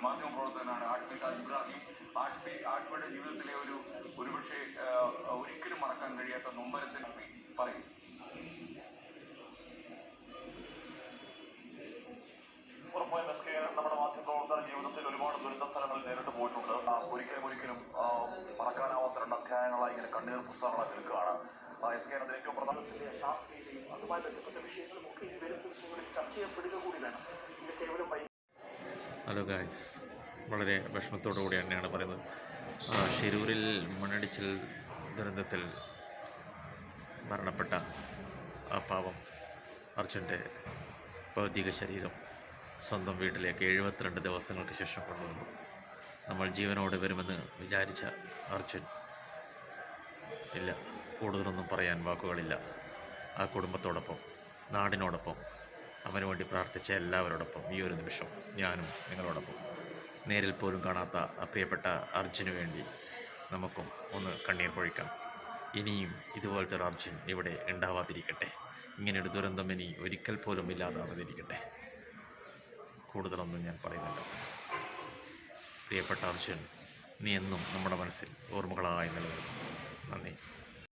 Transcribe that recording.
ഒരു മാധ്യമ പ്രവർത്തകനാണ് ആട്മിക ഇബ്രാഹിം. ആട്മി ആട്മയുടെ ജീവിതത്തിലെ ഒരു ഒരുപക്ഷെ ഒരിക്കലും മറക്കാൻ കഴിയാത്ത നൊമ്പരത്തിൽ പറയും. ഉറപ്പായും എസ് കെ നമ്മുടെ ജീവിതത്തിൽ ഒരുപാട് ദുരന്ത സ്ഥലങ്ങളിൽ നേരിട്ട് പോയിട്ടുണ്ട്. ഒരിക്കലും ഒരിക്കലും മറക്കാനാവാത്ത രണ്ട് അധ്യായങ്ങളായി ഇങ്ങനെ കണ്ണീർ പുസ്തകങ്ങളായി നിൽക്കുകയാണ്. എസ് കെ അതിൽ ഏറ്റവും പ്രധാനത്തിന്റെ ശാസ്ത്രീയതയും അതുമായി ബന്ധപ്പെട്ട വിഷയങ്ങളും ഒക്കെ ഈ വരും ചർച്ച ചെയ്യപ്പെടുക കൂടി വേണം. ഇത് കേവലം ഹലോ ഗായ്സ് വളരെ വിഷമത്തോടു കൂടി തന്നെയാണ് പറയുന്നത്. ഷിരൂരിൽ മണ്ണിടിച്ചിൽ ദുരന്തത്തിൽ മരണപ്പെട്ട ആ പാവം അർജുന്റെ ഭൗതിക ശരീരം സ്വന്തം വീട്ടിലേക്ക് എഴുപത്തിരണ്ട് ദിവസങ്ങൾക്ക് ശേഷം കൊണ്ടുവന്നു. നമ്മൾ ജീവനോടെ വരുമെന്ന് വിചാരിച്ച അർജുൻ ഇല്ല. കൂടുതലൊന്നും പറയാൻ വാക്കുകളില്ല. ആ കുടുംബത്തോടൊപ്പം നാടിനോടൊപ്പം അവന് വേണ്ടി പ്രാർത്ഥിച്ച എല്ലാവരോടൊപ്പം ഈ ഒരു നിമിഷം ഞാനും നിങ്ങളോടൊപ്പം നേരിൽ പോലും കാണാത്ത പ്രിയപ്പെട്ട അർജുന് വേണ്ടി നമുക്കും ഒന്ന് കണ്ണീർ പൊഴിക്കാം. ഇനിയും ഇതുപോലത്തെ ഒരു അർജുൻ ഇവിടെ ഉണ്ടാവാതിരിക്കട്ടെ. ഇങ്ങനെയൊരു ദുരന്തം ഇനി ഒരിക്കൽ പോലും ഇല്ലാതാവാതിരിക്കട്ടെ. കൂടുതലൊന്നും ഞാൻ പറയുന്നില്ല. പ്രിയപ്പെട്ട അർജുൻ നീ എന്നും നമ്മുടെ മനസ്സിൽ ഓർമ്മകളായി നിലനിൽക്കും നന്ദി.